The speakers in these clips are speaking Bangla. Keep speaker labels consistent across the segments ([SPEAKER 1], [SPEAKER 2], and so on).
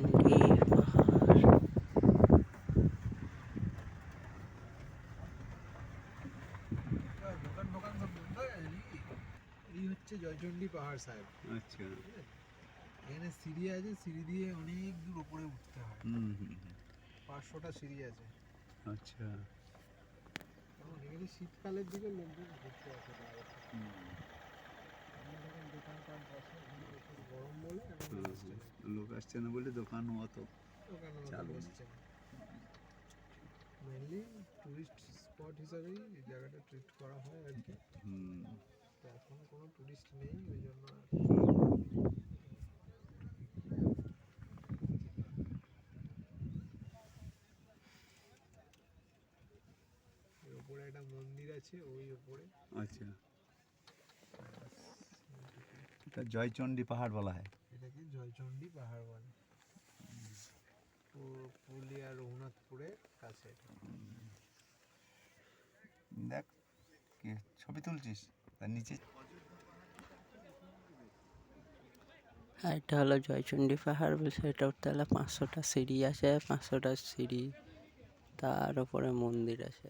[SPEAKER 1] নাকি? এই হচ্ছে জয়চন্ডী পাহাড় সাহেব।
[SPEAKER 2] আচ্ছা।
[SPEAKER 1] এখানে সিঁড়ি আছে সিঁড়ি দিয়ে অনেক দূর উপরে উঠতে হয়। পাঁচশোটা সিঁড়ি আছে।
[SPEAKER 2] আচ্ছা।
[SPEAKER 1] শীতকালের দিকে লোকজন ঘুরতে আসে।
[SPEAKER 2] লোক আসছে না বলে দোকানও অত
[SPEAKER 1] দোকানে অত
[SPEAKER 2] চালু
[SPEAKER 1] মেনলি টুরিস্ট স্পট হিসাবেই এই জায়গাটা ট্রিট করা হয় আর কি। এখন কোনো টুরিস্ট নেই ওই জন্য উপরে একটা মন্দির আছে ওই উপরে
[SPEAKER 2] আচ্ছা। এটা জয়চণ্ডী পাহাড় বলা হয়।
[SPEAKER 1] জয়চণ্ডী পাহাড় বলে পুরুলিয়া রঘুনাথপুরের কাছে এটা।
[SPEAKER 2] দেখ কি ছবি তুলছিস? তার নিচে।
[SPEAKER 3] আর এটা হলো জয়চন্ডী পাহাড় বলছে এটা উঠতে হলে পাঁচশোটা সিঁড়ি আছে পাঁচশোটা সিঁড়ি তার উপরে মন্দির আছে।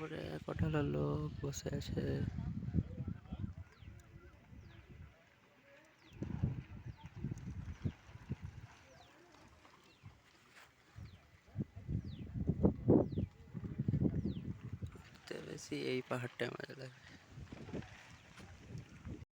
[SPEAKER 3] উপরে কটা হলো লোক বসে আছে বেশি এই পাহাড়টা মজা লাগে।